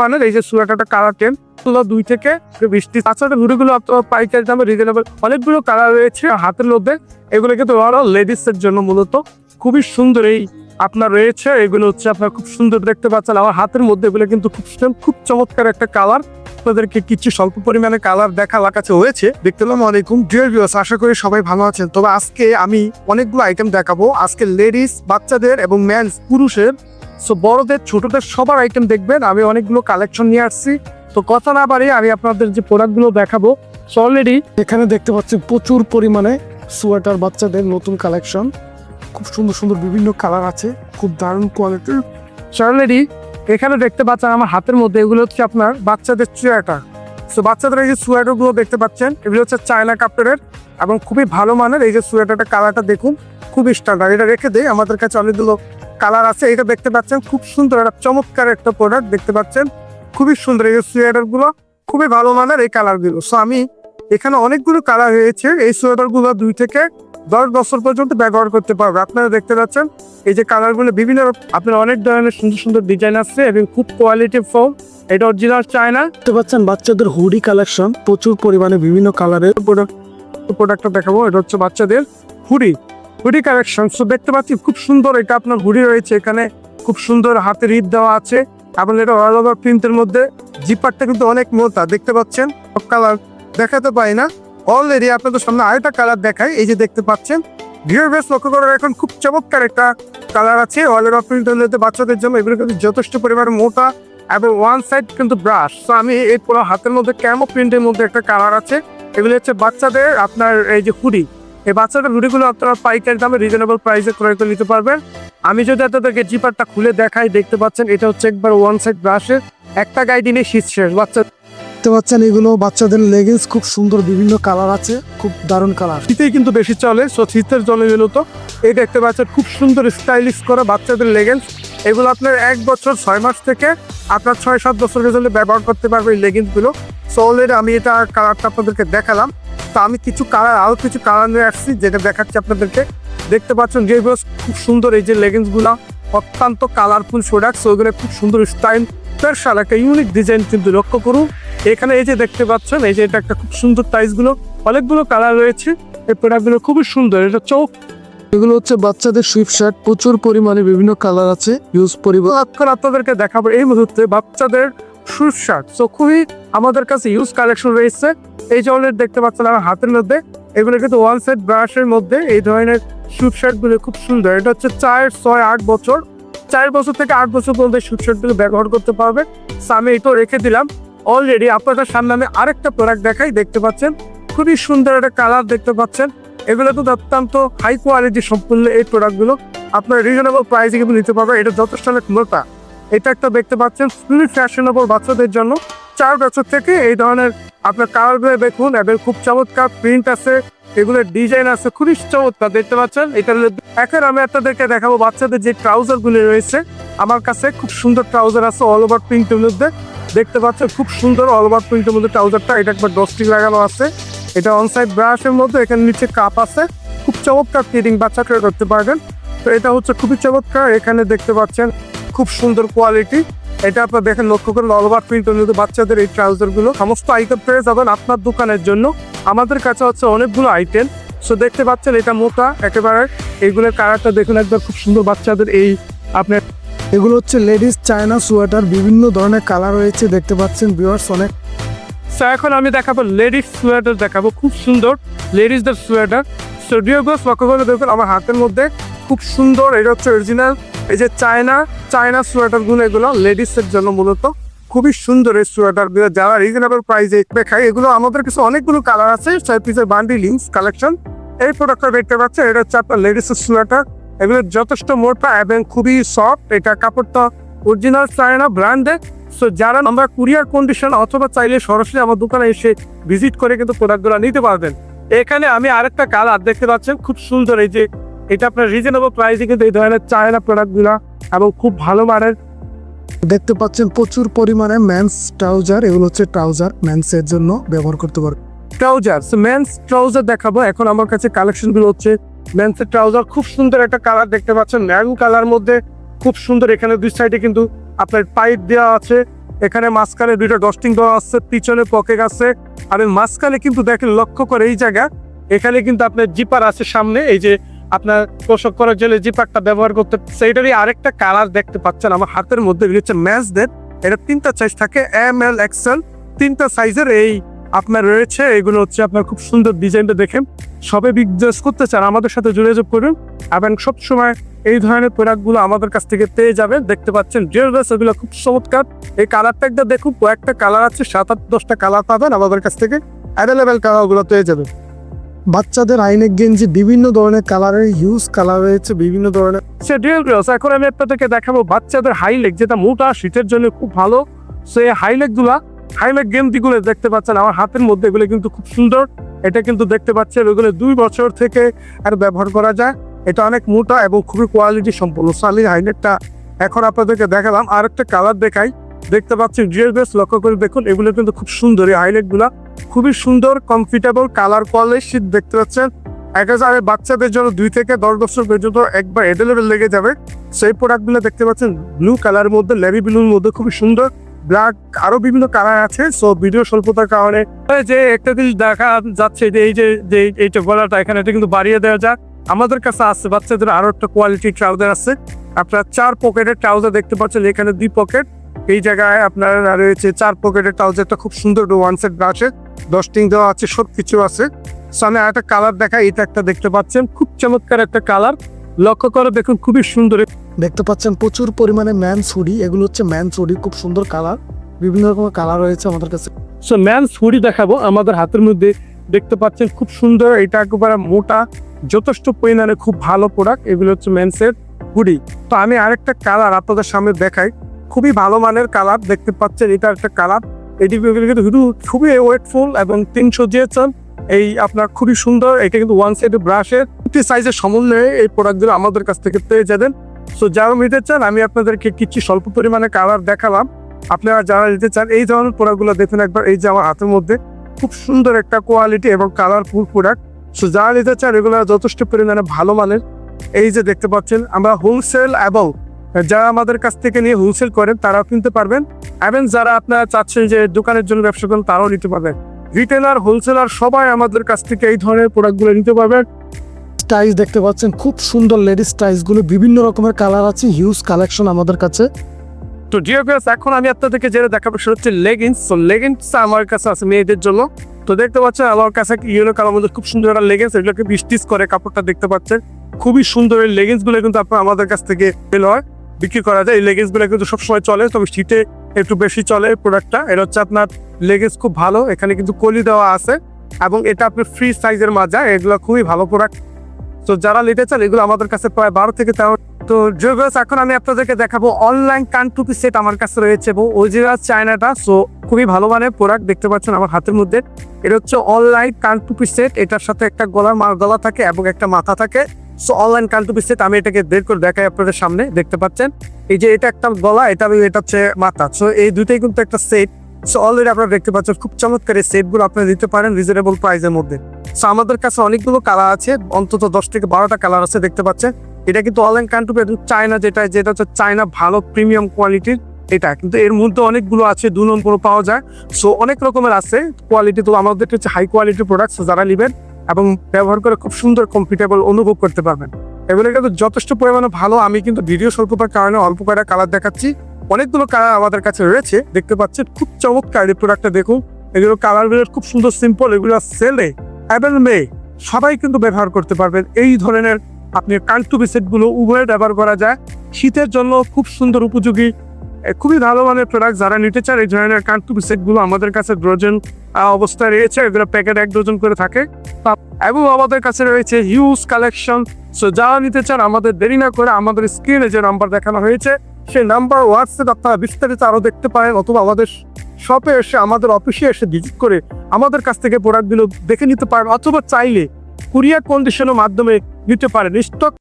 মানের এই যে সোয়েটারটা কালার টেনগুলো দুই থেকে বৃষ্টি। তাছাড়া ঘুড়িগুলো পাইকারি দামে রিজনেবল অনেকগুলো কালার রয়েছে হাতের মধ্যে। এগুলো কিন্তু ওভারঅল লেডিস এর জন্য মূলত। খুবই সুন্দর এই আপনার রয়েছে। এগুলো হচ্ছে আপনার খুব সুন্দর দেখতে পাচ্ছেন। আমার হাতের মধ্যে এগুলো কিন্তু খুব খুব চমৎকার একটা কালার আপনাদেরকে কিছু স্বল্প পরিমাণে কালার দেখা আমার হয়েছে। দেখতে পেলাম, আলাইকুম। ডিয়ার ভিউয়ার্স আশা করি সবাই ভালো আছেন। তবে আজকে আমি অনেকগুলো আইটেম দেখাবো। আজকে লেডিস বাচ্চাদের এবং ম্যানস পুরুষের সো বড়দের, ছোটদের সবার আইটেম দেখবেন। আমি অনেকগুলো কালেকশন নিয়ে আসছি। তো কথা না বাড়িয়ে আমি আপনাদের যে প্রোডাক্টগুলো দেখাবো অলরেডি এখানে দেখতে পাচ্ছি প্রচুর পরিমাণে সোয়েটার বাচ্চাদের নতুন কালেকশন খুব সুন্দর সুন্দর বিভিন্ন কালার আছে। খুব দারুণ কোয়ালিটির অলরেডি এখানে দেখতে পাচ্ছেন আমার হাতের মধ্যে এগুলো হচ্ছে আপনার বাচ্চাদের সোয়েটার সো বাচ্চাদের এই যে সোয়েটারগুলো দেখতে পাচ্ছেন, এগুলো হচ্ছে চায়না কাপড়ের এবং খুবই ভালো মানের। এই যে সোয়েটারটা কালারটা দেখুন খুব স্ট্যান্ডার্ড এটা রেখে দেয় আমাদের কাছে অনেকগুলো কালার আছে এটা দেখতে পাচ্ছেন, খুব সুন্দর একটা চমৎকার একটা প্রোডাক্ট দেখতে পাচ্ছেন। খুবই সুন্দর এই সোয়েটারগুলো খুবই ভালো মানের এই কালারগুলো সো আমি এখানে অনেকগুলো কালার হয়েছে এই সোয়েটারগুলো দুই থেকে দশ বছর পর্যন্ত ব্যবহার করতে পারবে। আপনারা দেখতে পাচ্ছেন, এই যে কালারগুলো বিভিন্ন আপনার অনেক ধরনের সুন্দর সুন্দর ডিজাইন আছে এবং খুব কোয়ালিটি ফোন এটা অরিজিনাল চায়না দেখতে পাচ্ছেন, বাচ্চাদের হুডি কালেকশন প্রচুর পরিমাণে বিভিন্ন কালারের প্রোডাক্ট প্রোডাক্টটা দেখাবো। এটা হচ্ছে বাচ্চাদের হুডি হুডি কালেকশন সো দেখতে পাচ্ছি খুব সুন্দর এটা আপনার হুডি রয়েছে এখানে। খুব সুন্দর হাতের ঈদ দেওয়া আছে এবং এটা অল ওভার প্রিন্টের মধ্যে। জিপারটা কিন্তু অনেক মোটা, দেখতে পাচ্ছেন? কালার দেখাতে পাই না। অলরেডি আপনাদের সামনে আরেকটা কালার দেখাই, এই যে দেখতে পাচ্ছেন? ভিউর বেশ লক্ষ্য করে এখন খুব চমৎকার একটা কালার আছে অল ওভার প্রিন্টের বাচ্চাদের জন্য। এগুলো কিন্তু যথেষ্ট পরিমাণে মোটা এবং ওয়ান সাইড কিন্তু ব্রাশ তো আমি এই পুরো হাতের মধ্যে ক্যামো প্রিন্টের মধ্যে একটা কালার আছে। এগুলো হচ্ছে বাচ্চাদের আপনার এই যে হুডি। এই বাচ্চাদের হুডিগুলো আপনারা পাইকারি দামে রিজনেবল প্রাইসে ক্রয় করে নিতে পারবেন। আমি যদি আপনাদেরকে জিপারটা খুলে দেখাই দেখতে পাচ্ছেন এটা হচ্ছে একবার ওয়ান সাইড ব্রাশের একটা গাইডিনে শীত শেষ। বাচ্চা দেখতে পাচ্ছেন এগুলো বাচ্চাদের লেগিংস খুব সুন্দর বিভিন্ন কালার আছে খুব দারুণ কালার শীতেই কিন্তু বেশি চলে সো শীতের জলে মূলত এই দেখতে পাচ্ছেন খুব সুন্দর স্টাইলিশ করা বাচ্চাদের লেগেন্স এগুলো আপনার এক বছর ছয় মাস থেকে আপনার ছয় সাত বছরের জন্য ব্যবহার করতে পারবে এই লেগিংসগুলো সো অলরেডি আমি এটা কালারটা আপনাদেরকে দেখালাম। তো আমি কিছু কালার আরও কিছু কালার নিয়ে আসছি যেটা দেখাচ্ছি আপনাদেরকে। দেখতে পাচ্ছেন যে খুব সুন্দর এই যে লেগিংসগুলো অত্যন্ত কালারফুল প্রোডাক্টস ওইগুলো খুব সুন্দর স্টাইল স্পেশাল একটা ইউনিক ডিজাইন কিন্তু লক্ষ্য করুন। এখানে এই যে দেখতে পাচ্ছেন এই যে এটা একটা খুব সুন্দর টাইসগুলো অনেকগুলো কালার রয়েছে। এই প্রোডাক্টগুলো খুবই সুন্দর এটা চোখ। এগুলো হচ্ছে বাচ্চাদের সুইফট শার্ট প্রচুর পরিমাণে বিভিন্ন কালার আছে ইউজ পরিবার এখন আপনাদেরকে দেখাবো এই মুহূর্তে বাচ্চাদের শুজ শার্ট তো খুবই আমাদের কাছে ইউজ কালেকশন রয়েছে। এই অলরেডি দেখতে পাচ্ছেন আমার হাতের মধ্যে, এগুলো কিন্তু ওয়ান সাইড ব্রাশের মধ্যে এই ধরনের শুজ শার্টগুলো খুব সুন্দর। এটা হচ্ছে চার, ছয়, আট বছর। চার বছর থেকে আট বছর পর্যন্ত এই শুজ শার্টগুলো ব্যবহার করতে পারবে আমি এটাও রেখে দিলাম। অলরেডি আপনাদের সামনে আমি আরেকটা প্রোডাক্ট দেখাই, দেখতে পাচ্ছেন? খুবই সুন্দর একটা কালার দেখতে পাচ্ছেন। এগুলো তো অত্যন্ত হাই কোয়ালিটি সম্পূর্ণ এই প্রোডাক্টগুলো আপনার রিজনেবল প্রাইসে কিন্তু নিতে পারবে এটা যথেষ্ট অনেক মোটা। এটা একটা দেখতে পাচ্ছেন খুবই ফ্যাশনেবল বাচ্চাদের জন্য। চার বছর থেকে এই ধরনের আপনার কালারগুলো দেখুন, এদের খুব চমৎকার প্রিন্ট আছে, এগুলোর ডিজাইন আছে, খুবই চমৎকার, দেখতে পাচ্ছেন? এটা এখন আমি আপনাদেরকে দেখাবো বাচ্চাদের যে ট্রাউজার গুলি রয়েছে। আমার কাছে খুব সুন্দর ট্রাউজার আছে অল ওভার প্রিন্টের মধ্যে। দেখতে পাচ্ছেন, খুব সুন্দর অল ওভার প্রিন্টের মধ্যে ট্রাউজারটা এটা একবার ডস্টিক লাগানো আছে। এটা অন অনসাইড ব্রাশের মধ্যে, এখানে নিচে কাপ আছে। খুব চমৎকার ফিটিং বাচ্চা করতে পারবেন। তো এটা হচ্ছে খুবই চমৎকার, এখানে দেখতে পাচ্ছেন, খুব সুন্দর কোয়ালিটি এটা আপনার দেখেন লক্ষ্য করে অলওভার প্রিন্টের মধ্যে বাচ্চাদের এই ট্রাউজারগুলো সমস্ত আইটেম পেয়ে যাবেন আপনার দোকানের জন্য। আমাদের কাছে হচ্ছে অনেকগুলো আইটেম সো দেখতে পাচ্ছেন এটা মোটা একেবারে। এইগুলোর কালারটা দেখুন একবার খুব সুন্দর বাচ্চাদের এই আপনার এগুলো হচ্ছে লেডিস চায়না সোয়েটার বিভিন্ন ধরনের কালার রয়েছে দেখতে পাচ্ছেন ভিউয়ার্স অনেক সো এখন আমি দেখাবো লেডিস সোয়েটার দেখাবো খুব সুন্দর লেডিসদের সোয়েটার সো ডিও গোস লক্ষ্য করে দেখুন আমার হাতের মধ্যে খুব সুন্দর এটা হচ্ছে অরিজিনাল এই যে চায়না চায়না সোয়েটারগুলো এগুলো লেডিসের জন্য মূলত খুবই সুন্দর এই সোয়েটারগুলো যারা রিজনেবল প্রাইসে দেখায়, এগুলো আমাদের কিছু অনেকগুলো কালার আছে পিসের বান্ডিলিংস কালেকশন এই প্রোডাক্টটা দেখতে পাচ্ছেন, এটা হচ্ছে আপনার লেডিসের সোয়েটার এগুলো যথেষ্ট মোটা এবং খুবই সফট এটা কাপড়টা অরিজিনাল চায়না ব্র্যান্ডেড সো যারা আমরা কুরিয়ার কন্ডিশন অথবা চাইলে সরাসরি আমার দোকানে এসে ভিজিট করে কিন্তু প্রোডাক্টগুলো নিতে পারবেন। এখানে আমি আরেকটা কালার দেখতে পাচ্ছেন, খুব সুন্দর এই যে এটা আপনার রিজনেবল প্রাইসে কিন্তু এই ধরনের চায়না প্রোডাক্টগুলো এবং খুব ভালো মানের দেখতে পাচ্ছেন প্রচুর পরিমাণে ম্যান্স ট্রাউজার এগুলো হচ্ছে ট্রাউজার ম্যান্সের জন্য ব্যবহার করতে পারবে ট্রাউজার মেন্স ট্রাউজার দেখাবো। এখন আমার কাছে কালেকশনগুলো হচ্ছে মেন্সের ট্রাউজার খুব সুন্দর একটা কালার দেখতে পাচ্ছেন। ম্যারুন কালার মধ্যে খুব সুন্দর। এখানে দুই সাইডে কিন্তু আপনার পাইপ দেওয়া আছে। এখানে মাঝখানে দুইটা ডস্টিং দেওয়া আছে পিছনে পকেট আছে। আর মাঝখানে কিন্তু দেখেন লক্ষ্য করে এই জায়গা। এখানে কিন্তু আপনার জিপার আছে সামনে। এই যে আপনার পোশাক করার জন্য জিপারটা ব্যবহার করতে সেইটারই আরেকটা কালার দেখতে পাচ্ছেন আমার হাতের মধ্যে হচ্ছে ম্যাচ দেন এটা তিনটা সাইজ থাকে এম এল এক্সেল তিনটা সাইজের এই আপনার রয়েছে, এগুলো হচ্ছে আপনার খুব সুন্দর ডিজাইনটা দেখেন। সবে বিজনেস করতে চান, আমাদের সাথে যোগাযোগ করুন। এবং সবসময় এই ধরনের প্রোডাক্টগুলো আমাদের কাছ থেকে পেয়ে যাবেন। দেখতে পাচ্ছেন ড্রেস এগুলো খুব চমৎকার। এই কালারটা একটা দেখুন, কয়েকটা কালার আছে, সাত আট দশটা কালার পাবেন আমাদের কাছ থেকে। অ্যাভেলেবেল কালারগুলো পেয়ে যাবেন। বাচ্চাদের আইনেক গেঞ্জি বিভিন্ন ধরনের কালারের হিউজ কালার রয়েছে, বিভিন্ন ধরনের। সে ড্রেস এখন আমি আপনাদেরকে দেখাবো বাচ্চাদের হাইলেক যেটা মোটা, শীতের জন্য খুব ভালো। সেই হাইলেকগুলা হাইলেক গেঞ্জিগুলো দেখতে পাচ্ছেন, আমার হাতের মধ্যে এগুলো কিন্তু খুব সুন্দর। এটা কিন্তু দেখতে পাচ্ছেন ওগুলো দুই বছর থেকে আর ব্যবহার করা যায়। এটা অনেক মোটা এবং খুবই কোয়ালিটি সম্পন্ন। সালি হাইলেকটা এখন আপনাদেরকে দেখালাম। আর একটা কালার দেখাই। দেখতে পাচ্ছেন ড্রেস ড্রেস লক্ষ্য করে দেখুন, এগুলো কিন্তু খুব সুন্দর, এই হাইলাইটগুলা খুবই সুন্দর কমফর্টেবল কালার কোয়ালিটি দেখতে পাচ্ছেন। এক একেবারে বাচ্চাদের জন্য দুই থেকে দশ বছর পর্যন্ত একবার এডেলের লেগে যাবে। সেই প্রোডাক্টগুলো দেখতে পাচ্ছেন ব্লু কালারের মধ্যে লেভি ব্লুর মধ্যে খুবই সুন্দর। ব্ল্যাক আরও বিভিন্ন কালার আছে সো ভিডিও স্বল্পতার কারণে যে একটা জিনিস দেখা যাচ্ছে, যে এই যে যে এইটা গলাটা, এখানে এটা কিন্তু বাড়িয়ে দেওয়া যায়। আমাদের কাছে আছে, বাচ্চাদের আরও একটা কোয়ালিটি ট্রাউজার আছে। আপনার চার পকেটের ট্রাউজার দেখতে পাচ্ছেন, এখানে দুই পকেট এই জায়গায় আপনার রয়েছে চার পকেটের ট্রাউজারটা খুব সুন্দর ওয়ান সেট ব্রাশে ডস্টিং দেওয়া আছে সব কিছু আছে। সামনে একটা কালার দেখা এটা একটা দেখতে পাচ্ছেন। খুব চমৎকার একটা কালার লক্ষ্য করে দেখুন খুবই সুন্দর। দেখতে পাচ্ছেন প্রচুর পরিমাণে ম্যান সুডি এগুলো হচ্ছে ম্যান সুডি খুব সুন্দর কালার বিভিন্ন রকমের কালার রয়েছে আমাদের কাছে। সো ম্যান হুডি দেখাবো আমাদের হাতের মধ্যে। দেখতে পাচ্ছেন খুব সুন্দর। এটা একেবারে মোটা যথেষ্ট পরিমাণে খুব ভালো প্রোডাক্ট এগুলো হচ্ছে মেন্সের হুডি তো আমি আরেকটা কালার আপনাদের সামনে দেখাই। খুবই ভালো মানের কালার, দেখতে পাচ্ছেন এটা একটা কালার। এটি কিন্তু শুধু খুবই ওয়েটফুল এবং তিনশো দিয়েছেন এই আপনার খুবই সুন্দর, এটা কিন্তু ওয়ান সাইড ব্রাশের দুটি সাইজের সমন্বয়ে এই প্রোডাক্টগুলো আমাদের কাছ থেকে পেয়ে যাবেন। সো যারা নিতে চান, আমি আপনাদেরকে কিছু স্বল্প পরিমাণে কালার দেখালাম। আপনারা যারা নিতে চান, এই ধরনের প্রোডাক্টগুলো দেখুন একবার, এই যে আমার হাতের মধ্যে। খুব সুন্দর একটা কোয়ালিটি এবং কালারফুল প্রোডাক্ট সো যারা নিতে চান, এগুলো যথেষ্ট পরিমাণে ভালো মানের। এই যে দেখতে পাচ্ছেন, আমরা হোলসেল এবং যারা আমাদের কাছ থেকে নিয়ে হোলসেল করেন তারাও কিনতে পারবেন। এবং যারা আপনারা চাচ্ছেন যে দোকানের জন্য ব্যবসা করেন তারাও নিতে পারবেন। রিটেলার হোলসেলার সবাই আমাদের কাছ থেকে এই ধরনের প্রোডাক্টগুলো নিতে পারবেন। স্টাইজ দেখতে পাচ্ছেন খুব সুন্দর লেডিস স্টাইজগুলো বিভিন্ন রকমের কালার আছে হিউজ কালেকশন আমাদের কাছে। তো ডিয়ার ভিউয়ার্স এখন আমি আপনাদেরকে যেটা দেখাবো সেটা হচ্ছে লেগিংস তো লেগিংস আমার কাছে আছে মেয়েদের জন্য। তো দেখতে পাচ্ছেন আমার কাছে ইয়েলো কালার মধ্যে খুব সুন্দর একটা লেগিংস এগুলোকে বৃষ্টিস করে কাপড়টা দেখতে পাচ্ছেন। খুবই সুন্দর এই লেগিংসগুলো কিন্তু আপনার আমাদের কাছ থেকে পেল হয়। বিক্রি করা যায়। এই লেগিংসগুলো কিন্তু সবসময় চলে, তবে শীতে একটু বেশি চলে প্রোডাক্টটা এটা হচ্ছে আপনার লেগিংস খুব ভালো, এখানে কিন্তু কলি দেওয়া আছে। এবং এটা আপনার ফ্রি সাইজের মাজা, এগুলো খুবই ভালো প্রোডাক্ট তো যারা নিতে চান, এগুলো আমাদের কাছে প্রায় বারো থেকে তেরো। তো জোগাস এখন আমি আপনাদেরকে দেখাবো অনলাইন কানটুপি সেট আমার কাছে রয়েছে এবং ওজিরাস চায়নাটা সো খুবই ভালো মানের প্রোডাক্ট দেখতে পাচ্ছেন আমার হাতের মধ্যে। এটা হচ্ছে অনলাইন কানটুপি সেট এটার সাথে একটা গলার গলা থাকে এবং একটা মাথা থাকে। সো অনলাইন কানটুপি সেট আমি এটাকে বের করে দেখাই আপনাদের সামনে, দেখতে পাচ্ছেন? এই যে এটা একটা গলা, এটা এটা হচ্ছে মাথা। সো এই দুইটাই কিন্তু একটা সেট সো অলরেডি আপনারা দেখতে পাচ্ছেন, খুব চমৎকার এই সেটগুলো আপনারা দিতে পারেন রিজনেবল প্রাইসের মধ্যে। সো আমাদের কাছে অনেকগুলো কালার আছে, অন্তত দশ থেকে বারোটা কালার আছে, দেখতে পাচ্ছেন? এটা কিন্তু অনলাইন কান্ট্রি চায়না যেটা যেটা হচ্ছে চায়না ভালো প্রিমিয়াম কোয়ালিটির এটা। কিন্তু এর মধ্যে অনেকগুলো আছে দু নম্বর পাওয়া যায়। সো অনেক রকমের আছে কোয়ালিটি তো আমাদের হচ্ছে হাই কোয়ালিটির প্রোডাক্ট যারা নেবেন এবং ব্যবহার করে খুব সুন্দর কমফর্টেবল অনুভব করতে পারবেন। এগুলো তো যথেষ্ট পরিমাণে ভালো। আমি কিন্তু ভিডিও স্বল্পতার কারণে অল্প কয়েকটা কালার দেখাচ্ছি। অনেকগুলো কালার আমাদের কাছে রয়েছে। দেখতে পাচ্ছেন, খুব চমৎকার এই প্রোডাক্টটা দেখুন। এগুলো কালারগুলো খুব সুন্দর সিম্পল এগুলো সেলে এবং মেয়ে সবাই কিন্তু ব্যবহার করতে পারবেন। এই ধরনের আপনি কান্টুবি সেটগুলো উভয় ব্যবহার করা যায়। শীতের জন্য খুব সুন্দর, উপযোগী খুবই ভালো মানের প্রোডাক্ট যারা নিতে চান এই ধরনের কান্টুবি সেটগুলো আমাদের কাছে ড্রোজন অবস্থায় রয়েছে। এগুলো প্যাকেট এক ডজন করে থাকে। এবং আমাদের কাছে রয়েছে হিউজ কালেকশন সো যারা নিতে চান, আমাদের দেরি না করে আমাদের স্ক্রিনে যে নাম্বার দেখানো হয়েছে, সেই নাম্বার হোয়াটসঅ্যাপ আপনারা বিস্তারিত আরও দেখতে পারেন, অথবা আমাদের শপে এসে, আমাদের অফিসে এসে ভিজিট করে আমাদের কাছ থেকে প্রোডাক্টগুলো দেখে নিতে পারেন, অথবা চাইলে কুরিয়ার কন্ডিশনের মাধ্যমে নিতে পারেন। স্টক